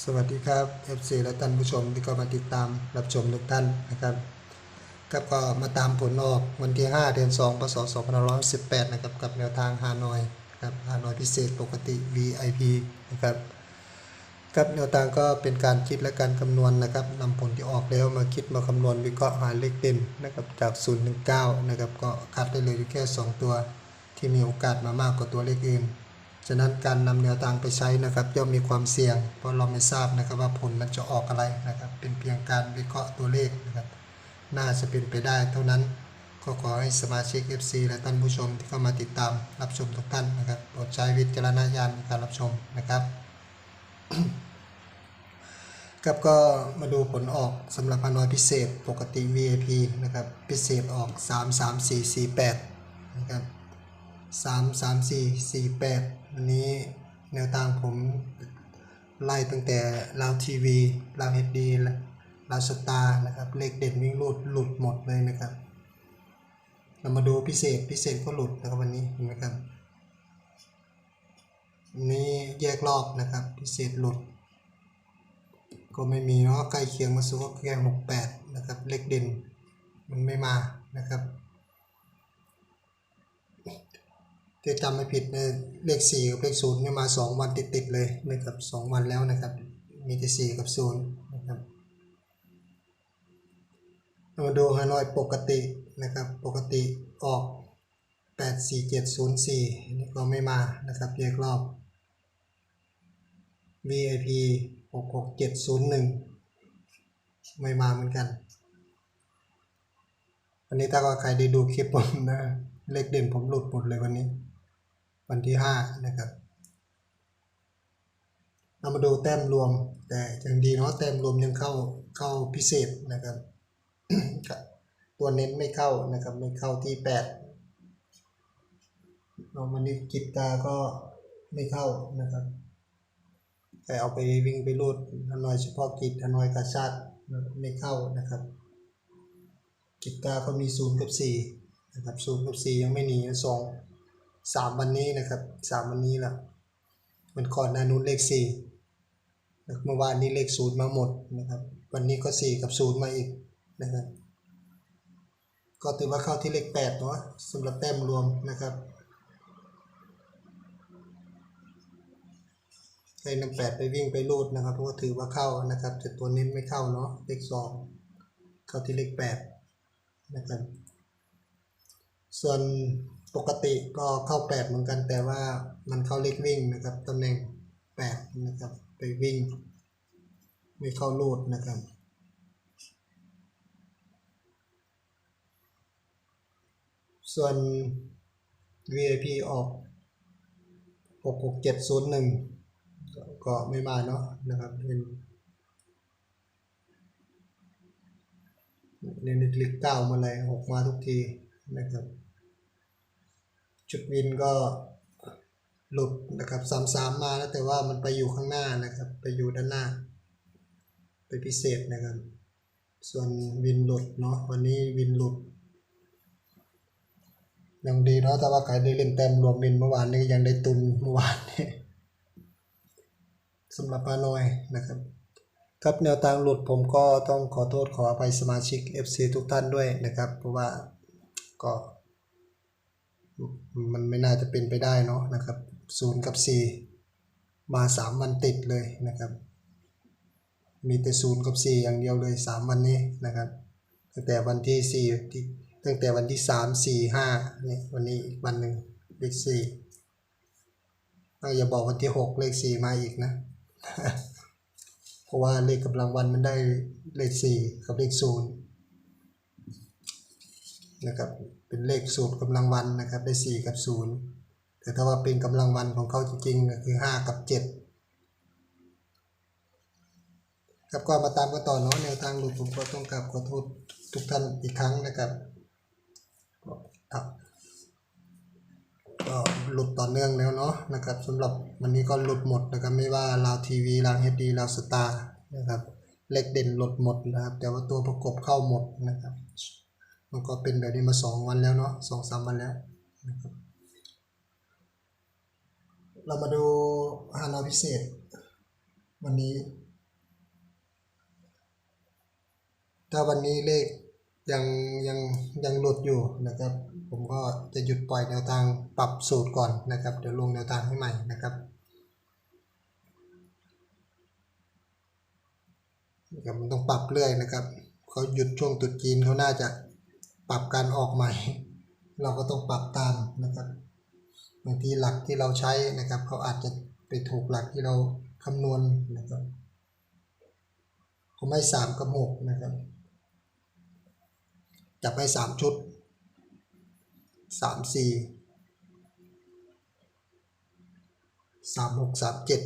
สวัสดีครับ FC และท่านผู้ชมที่ก็มาติดตามรับชมทุกท่านนะครับครับก็มาตามผลออกวันที่ 5 เดือน 2 พศ 2518 นะครับ กับแนวทางฮานอยครับฮานอยพิเศษปกติ VIP นะครับครับแนวทางก็เป็นการคิดและการคำนวณนะครับนำผลที่ออกแล้วมาคิดมาคำนวณวิเคราะห์หาเลขเด่นนะครับจาก0ถึง9นะครับก็คัดได้เลยแค่ 2 ตัวที่มีโอกาสมามากกว่าตัวเลขอื่น ฉะนั้นการนำแนวทางไปใช้นะครับย่อมมีความเสี่ยง เพราะเราไม่ทราบนะครับว่าผลมันจะออกอะไรนะครับ เป็นเพียงการวิเคราะห์ตัวเลขนะครับ น่าจะเป็นไปได้เท่านั้นก็ขอให้สมาชิก FC และท่านผู้ชมที่เข้ามาติดตามรับชมทุกท่านนะครับโปรดใช้วิจารณญาณในการรับชมนะครับครับก็มาดูผลออกสำหรับฮานอยพิเศษปกติ VIP นะครับพิเศษออก 3 3 4 4 8นะครับสามสามสี่สี่แปด วันนี้แนวทางผมไล่ตั้งแต่ลาวทีวีลาวเฮดดีลาวสตาร์นะครับ เลขเด่นวิ่งหลุดหลุดหมดเลยนะครับ เรามาดูพิเศษพิเศษก็หลุดนะครับวันนี้เห็นไหมครับวันนี้แยกรอบนะครับ พิเศษหลุด ก็ไม่มีเนาะใกล้เคียงมาสุก็แค่หกแปดนะครับ เลขเด่นมันไม่มานะครับ ที่จำไม่ผิดเนี่ยเลขสี่กับเลขศูนย์เนี่ยมาสองวันติดๆเลยนะครับสองวันแล้วนะครับ มีแต่สี่กับศูนย์นะครับเรามาดูฮานอยปกตินะครับ ปกติออกแปดสี่เจ็ดศูนย์สี่นี่ก็ไม่มานะครับแยกรอบ VIP หกหกเจ็ดศูนย์หนึ่งไม่มาเหมือนกัน วันนี้ถ้าว่าใครได้ดูคลิปผมนะ เลขเด่นผมหลุดหมดเลยวันนี้ วันที่ห้านะครับเรามาดูแต้มรวมแต่ยังดีเนาะแต้มรวมยังเข้าเข้าพิเศษนะครับ ตัวเน้นไม่เข้านะครับไม่เข้าที่แปดเรามันนี้กิจตาก็ไม่เข้านะครับแต่เอาไปวิ่งไปรูดฮานอยเฉพาะกิจฮานอยกาชาติไม่เข้านะครับ กิจตาก็มีศูนย์กับสี่นะครับศูนย์กับสี่ยังไม่หนีสอง สามวันนี้นะครับสามวันนี้ละมันก่อนหน้านู้นเลขสี่เมื่อวานนี้เลขศูนย์มาหมดนะครับ วันนี้ก็สี่กับศูนย์มาอีกนะครับ ก็ถือว่าเข้าที่เลขแปดเนาะสำหรับแต้มรวมนะครับให้นำแปดไปวิ่งไปรูดนะครับเพราะว่าถือว่าเข้านะครับแต่ตัวเน้นไม่เข้าเนาะเลขสองเข้าที่เลขแปดนะครับส่วน ปกติก็เข้า 8 เหมือนกัน แต่ว่ามันเข้าเลขวิ่งนะครับตำแหน่ง 8 นะครับ ไปวิ่ง ไม่เข้าลูดนะครับ ส่วน VIP ออก 66701 ก็ไม่มาเนาะนะครับเป็นเล่นคลิกเก้ามาเลยหกมาทุกทีนะครับ จุดวินก็หลุดนะครับสามสามมาแล้วแต่ว่ามันไปอยู่ข้างหน้านะครับ ไปอยู่ด้านหน้า ไปพิเศษนะครับ ส่วนวินหลุดเนาะวันนี้วินหลุดยังดีเนาะแต่ว่าใครได้เล่นแต้มรวมวินเมื่อวานนี้ยังได้ตุนเมื่อวานนี้สำหรับปานอยนะครับ ครับแนวทางหลุดผมก็ต้องขอโทษขออภัยสมาชิก FC ทุกท่านด้วยนะครับ เพราะว่าก็ มันไม่น่าจะเป็นไปได้เนาะนะครับศูนย์กับสี่มาสามวันติดเลยนะครับ มีแต่ศูนย์กับสี่อย่างเดียวเลยสามวันนี้นะครับ ตั้งแต่วันที่สี่ที่ตั้งแต่วันที่สามสี่ห้าเนี่ยวันนี้อีกวันหนึ่งเลขสี่เอาอย่าบอกวันที่หกเลขสี่มาอีกนะ เพราะว่าเลขกำลังวันมันได้เลขสี่กับเลขศู นะครับเป็นเลขสูตรกำลังวันนะครับได้ 4 กับ 0 แต่ถ้าว่าเป็นกำลังวันของเขาจริงๆก็คือ 5 กับ 7 ครับก็มาตามกันต่อเนาะแนวทางหลุดผมก็ต้องกราบขอโทษทุกท่านอีกครั้งนะครับก็ครับก็หลุดต่อเนื่องแล้วเนาะนะครับสำหรับวันนี้ก็หลุดหมดนะครับไม่ว่าลาวทีวีลาวเฮดดีลาวสตาร์นะครับเลขเด่นหลุดหมดนะครับแต่ว่าตัวประกบเข้าหมดนะครับ มันก็เป็นแบบนี้มาสองวันแล้วเนาะสองสามวันแล้วนะครับเรามาดูฮานาพิเศษ วันนี้ ถ้าวันนี้เลขยังยังยังหลดอยู่นะครับ ผมก็จะหยุดปล่อยแนวทางปรับสูตรก่อนนะครับ เดี๋ยวลงแนวทางให้ใหม่นะครับมันต้องปรับเรื่อยนะครับ เขาหยุดช่วงตุดจีนเขาน่าจะ ปรับการออกใหม่ เราก็ต้องปรับตามนะครับบางทีหลักที่เราใช้นะครับ เขาอาจจะไปถูกหลักที่เราคำนวณนะครับผมให้สามกับหกนะครับจับไปสามชุดสามสี่สามหกสามเจ็ด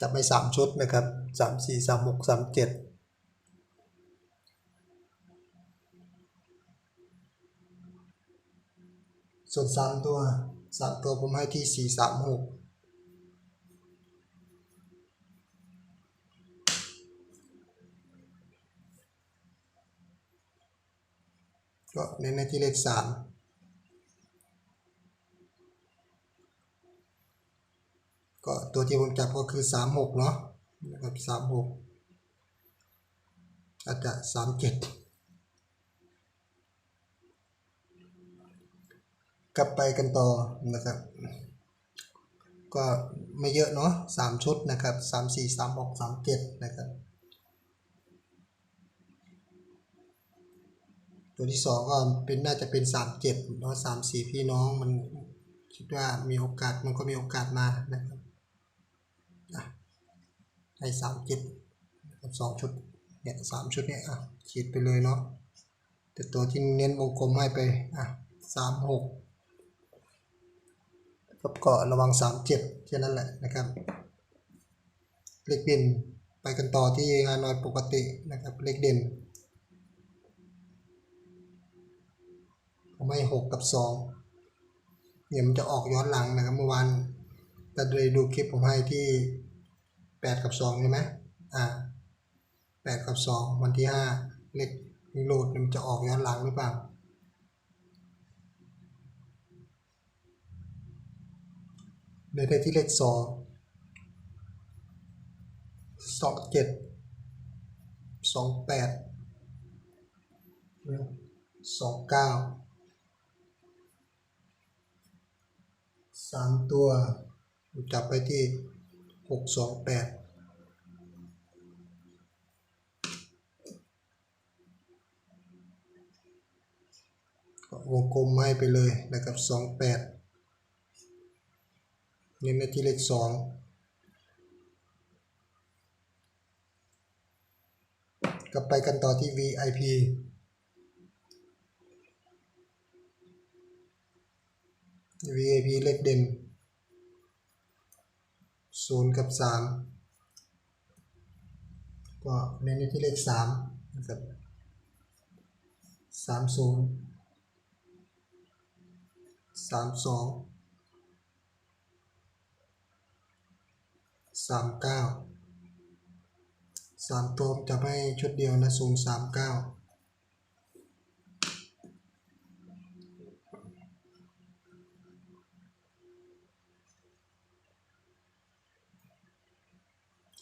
จับไปสามชุดนะครับสามสี่สามหกสามเจ็ดส่วนสามตัวสามตัวผมให้ที่สี่สามหกก็เน้นในที่เลขสามก็ ตัวที่ผมจับก็คือสามหกเนาะนะครับสามหกอาจจะสามเจ็ดกลับไปกันต่อนะครับ ก็ไม่เยอะเนาะสามชุดนะครับสามสี่สามหกสามเจ็ดนะครับตัวที่สองก็เป็นน่าจะเป็นสามเจ็ดเนาะสามสี่พี่น้องมันคิดว่ามีโอกาสมันก็มีโอกาสมานะครับ ให้สามเจ็ดกับสองชุดเนี่ยสามชุดเนี่ยอะขีดไปเลยเนาะแต่ตัวที่เน้นวงกลมให้ไปอะสามหกครับเก็ระวังสามเจ็ดแค่นั้นแหละนะครับเลขเด่นไปกันต่อที่งานน้อยปกตินะครับเลขเด่นผมให้หกกับสองเนี่ยมันจะออกย้อนหลังนะครับเมื่อวานถ้าได้ดูคลิปผมให้ที่ แปดกับสองใช่ไหมอ่าแปดกับสองวันที่ห้าเลขโหลดมันจะออกย้อนหลังหรือเปล่าเลยได้ที่เลขสองสองเจ็ดสองแปดสองเก้าสามตัวจับไปที่ หกสองแปดวงกลมให้ไปเลยนะครับสองแปดเน้นในที่เลขสองกลับไปกันต่อที่ VIP VIP เลขเด่น ศูนย์กับสามก็เน้นที่เลขสามนะครับสามศูนย์สามสองสามเก้าสามตัวจะให้ชุดเดียวนะศูนย์สามเก้า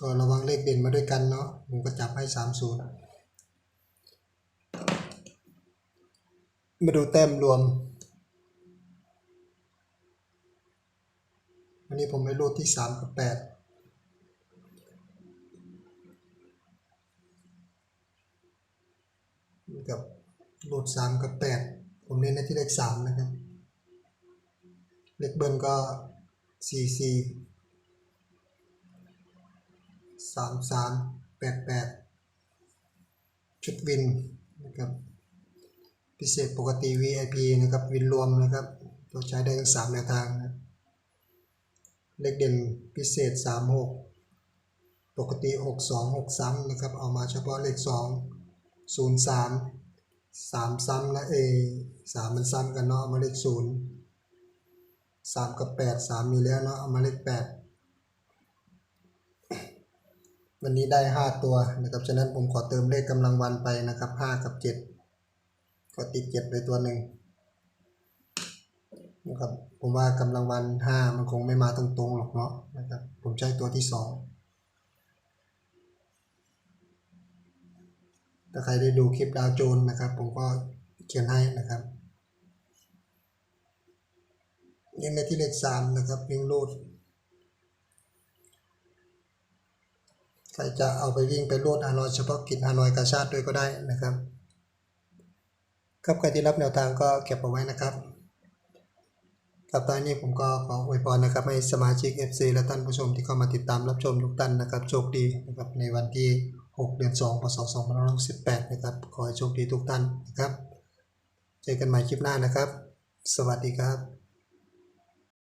ก็ระวังเลขเด่นมาด้วยกันเนาะผมก็จับให้สามศูนย์มาดูแต้มรวม วันนี้ผมไม่รูดที่สามกับแปดกับรูดสามกับแปดผมเน้นในที่เลขสามนะครับ เลขเบิ้ลก็สี่สี่ สามสามแปดแปดชุดวินนะครับพิเศษปกติ VIP นะครับวินรวมนะครับตัวใช้ได้ทั้งสามแนวทางนะเลขเด่นพิเศษ 36 ปกติ 6263 นะครับ เอามาเฉพาะเลข 2 03 3 ซ้ำนะเอ3มันซ้ำกันเนาะเอามาเลข 0 3 กับ 8 3 มีแล้วเนาะเอามาเลข 8 วันนี้ได้ 5 ตัวนะครับฉะนั้นผมขอเติมเลขกำลังวันไปนะครับ 5 กับ 7 ก็ติด 7 ไปตัวหนึ่งนะครับผมว่ากำลังวันห้ามันคงไม่มาตรงๆหรอกเนาะนะครับผมใช้ตัวที่สองถ้าใครได้ดูคลิปดาวโจนส์นะครับ ผมก็เขียนให้นะครับเน้นในที่เลขสามนะครับวิ่งรูด ใครจะเอาไปวิ่งไปรูดฮานอยเฉพาะกิจฮานอยกาชาติด้วยก็ได้นะครับครับใครที่รับแนวทางก็เก็บเอาไว้นะครับครับตอนนี้ผมก็ขออวยพรนะครับให้สมาชิก FC และท่านผู้ชมที่เข้ามาติดตามรับชมทุกท่านนะครับโชคดีนะครับในวันที่ 6 เดือน 2 พศ 2518นะครับขอให้โชคดีทุกท่านนะครับ เจอกันใหม่คลิปหน้านะครับ สวัสดีครับ